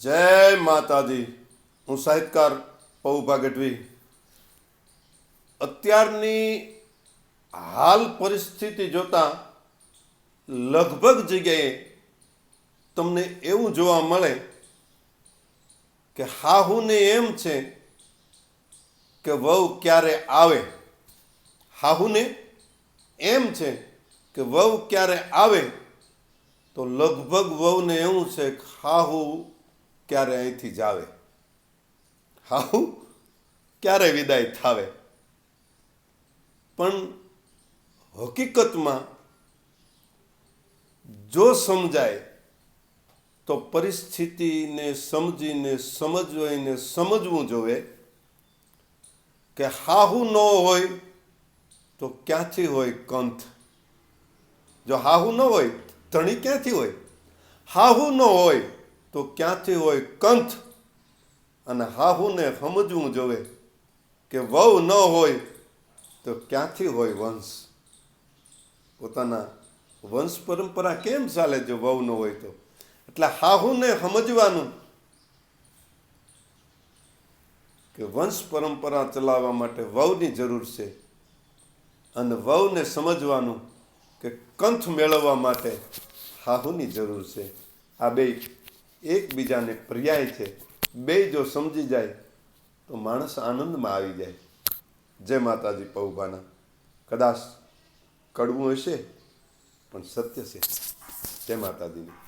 જય માતાજી. હું સાહિત્યકાર પૌભા ગઢવી અત્યારની હાલ પરિસ્થિતિ જોતા લગભગ જગ્યાએ તમને એવું જોવા મળે કે હાહુને એમ છે કે વહુ ક્યારે આવે. હાહુને એમ છે કે વહુ ક્યારે આવે તો લગભગ વહુને એવું છે હાહુ ક્યારે અહીંથી જાવે હાહુ ક્યારે વિદાય થાવે? પણ હકીકતમાં જો સમજાય, તો પરિસ્થિતિને સમજીને સમજવાઈને સમજવું જોવે કે હાહુ ન હોય તો ક્યાંથી હોય કંથ? જો હાહુ ન હોય, ધણી ક્યાંથી હોય? હાહુ ન હોય તો ક્યાંથી હોય કંથ અને હાહુને સમજવું જોવે કે વહુ ન હોય તો ક્યાંથી હોય વંશ? પોતાના વંશ પરંપરા કેમ ચાલે જો વહુ ન હોય તો? એટલે હાહુને સમજવાનું કે વંશ પરંપરા ચલાવવા માટે વહુની જરૂર છે. અને વહુને સમજવાનું કે કંથ મેળવવા માટે હાહુની જરૂર છે. આ બે એકબીજાને પર્યાય છે, બે જો સમજી જાય, તો માણસ આનંદમાં આવી જાય. જય માતાજી પૌભાના કદાચ કડવું હશે, પણ સત્ય છે. જય માતાજીની.